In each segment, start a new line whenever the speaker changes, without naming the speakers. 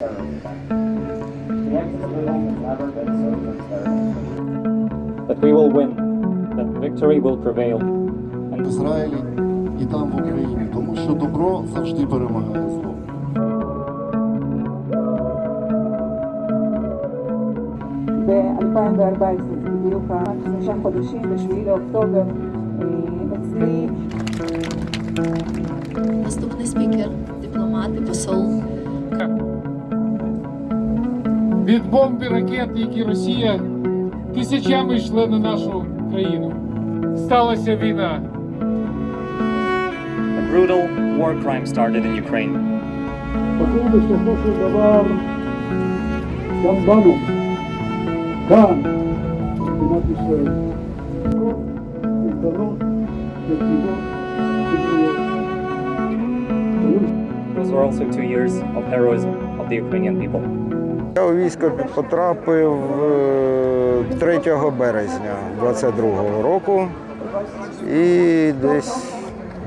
That we will win, that victory will prevail.
в Ізраїлі і там в Україні, тому що добро завжди перемагає зло.
ב-2014, בדיוק שלושה חודשים, ב-7 לאוקטובר, אה, אצלי
Наступний спікер, дипломат і посол.
від бомб і ракет, які Росія тисячами йшла на нашу країну. Сталася війна.
A brutal war crime started in Ukraine.
Покинувши наше товар Донбану, Кан, і написали, і народ, і тіло,
Those were also two years of heroism of the Ukrainian people.
Я у військо потрапив е, 3 березня 22-го року. І десь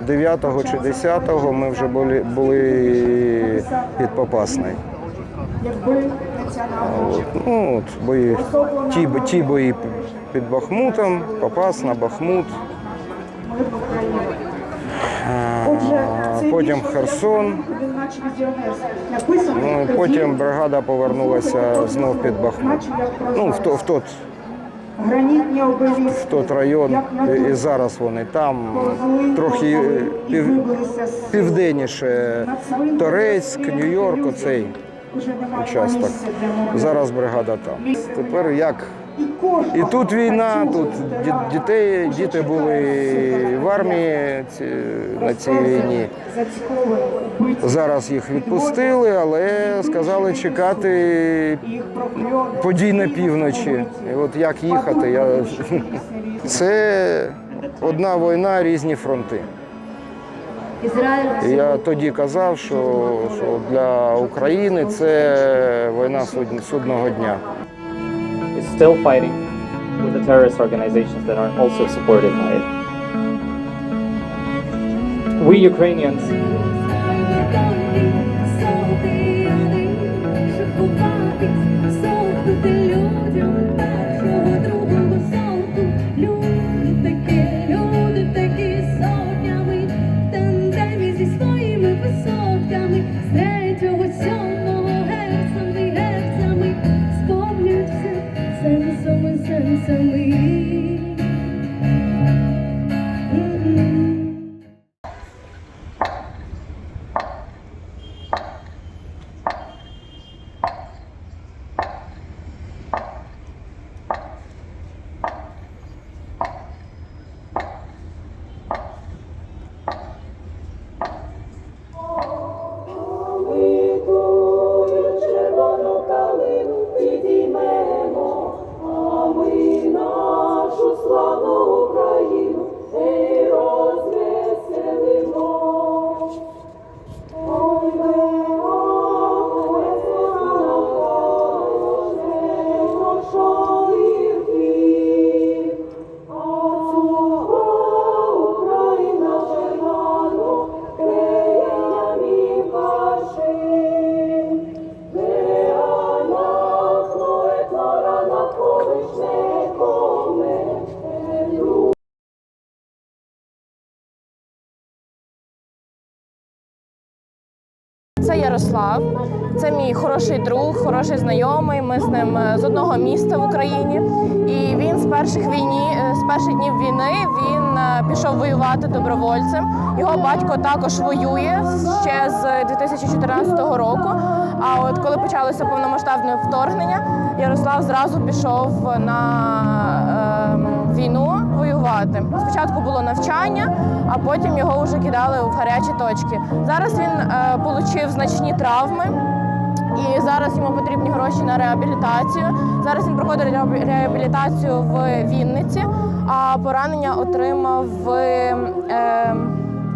9 чи 10 ми вже були, були під Попасною. От, ну, от, бої, ті, ті бої під Бахмутом, Попасна, Бахмут. А, Потім Херсон. Ну, потім бригада повернулася знов під Бахмут. Ну, в, то- в, тот, в тот район. І зараз вони там трохи е, пів, південніше. Торецьк, Нью-Йорк, оцей участок. Зараз бригада там. Тепер як? І тут війна, тут дітей, діти були в армії на цій війні. Зараз їх відпустили, але сказали чекати подій на півночі. І от як їхати, я... це одна війна, різні фронти. Я тоді казав, що, що для України це війна судного дня.
Still fighting with the terrorist organizations that are also supported by it. We Ukrainians
swallow Ярослав, це мій хороший друг, хороший знайомий. Ми з ним е, з одного міста в Україні. І він з перших війні, е, з перших днів війни він е, пішов воювати добровольцем. Його батько також воює ще з 2014 року. А от коли почалося повномасштабне вторгнення, Ярослав зразу пішов на е, війну воювати. Спочатку було навчання, а потім його вже кидали в гарячі точки. Зараз він е, отримав значні травми. І зараз йому потрібні гроші на реабілітацію. Зараз він проходить реабілітацію в Вінниці, а поранення отримав в е,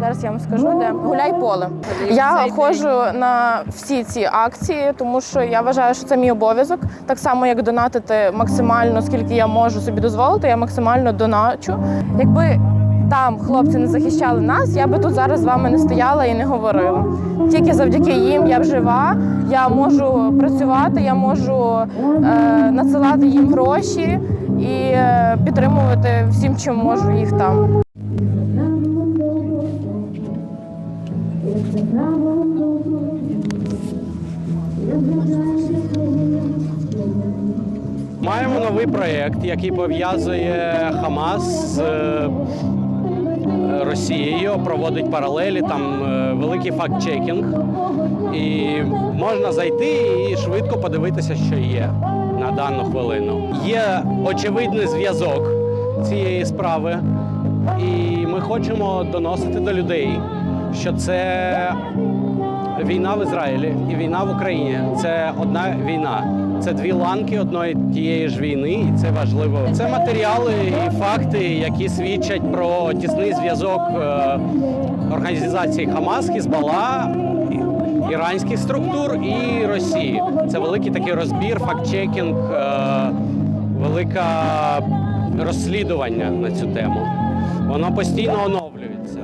зараз я вам скажу, де гуляй поле. Я ходжу на всі ці акції, тому що я вважаю, що це мій обов'язок. Так само, як донатити максимально, скільки я можу собі дозволити, я максимально доначу. Якби там хлопці не захищали нас, я би тут зараз з вами не стояла і не говорила. Тільки завдяки їм я жива, я можу працювати, я можу е, надсилати їм гроші і е, підтримувати всім, чим можу їх там.
Новий проєкт, який пов'язує Хамас з е, Росією, проводить паралелі, там е, великий факт-чекінг. І можна зайти і швидко подивитися, що є на дану хвилину. Є очевидний зв'язок цієї справи, і ми хочемо доносити до людей, що це війна в Ізраїлі і війна в Україні це одна війна. Це дві ланки одної тієї ж війни, і це важливо. Це матеріали і факти, які свідчать про тісний зв'язок е, організації Хамас, Хізбалла, і- іранських структур і Росії. Це великий такий розбір, факт-чекінг, е, велике розслідування на цю тему. Воно постійно оновлюється.